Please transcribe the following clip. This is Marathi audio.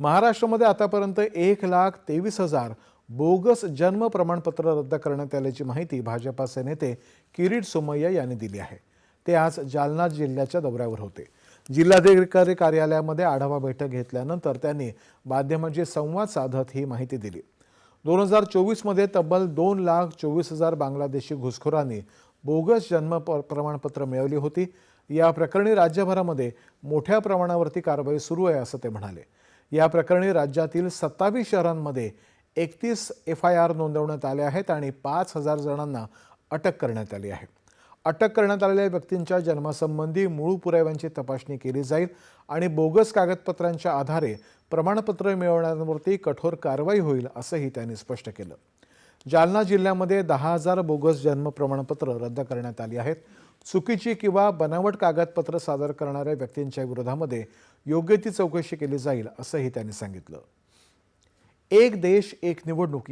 महाराष्ट्रामध्ये आतापर्यंत एक लाख तेवीस हजार बोगस जन्म प्रमाणपत्र रद्द करण्यात आल्याची माहिती भाजपाचे नेते किरीट सोमय्या यांनी दिली आहे. ते आज जालना जिल्ह्याच्या दौऱ्यावर होते. जिल्हाधिकारी कार्यालयामध्ये आढावा बैठक घेतल्यानंतर त्यांनी माध्यमांशी संवाद साधत ही माहिती दिली. दोन हजार चोवीसमध्ये तब्बल दोन लाख चोवीस हजार बांगलादेशी घुसखोरांनी बोगस जन्म प्रमाणपत्र मिळवली होती. या प्रकरणी राज्यभरामध्ये मोठ्या प्रमाणावरती कारवाई सुरू आहे असं ते म्हणाले. या प्रकरणी राज्यातील सत्तावीस शहरांमध्ये एकतीस एफ आय आर नोंदवण्यात आले आहेत आणि पाच हजार जणांना अटक करण्यात आली आहे. अटक करण्यात आलेल्या व्यक्तींच्या जन्मासंबंधी मूळ पुराव्यांची तपासणी केली जाईल आणि बोगस कागदपत्रांच्या आधारे प्रमाणपत्र मिळवण्यावरती कठोर कारवाई होईल असंही त्यांनी स्पष्ट केलं. जालना जिल्ह्यामध्ये दहा हजार बोगस जन्म प्रमाणपत्र रद्द करण्यात आली आहेत. चुकीची किंवा बनावट कागदपत्र सादर करणाऱ्या व्यक्तींच्या विरोधामध्ये योग्य ती चौकशी केली जाईल असंही त्यांनी सांगितलं. एक देश एक निवडणूक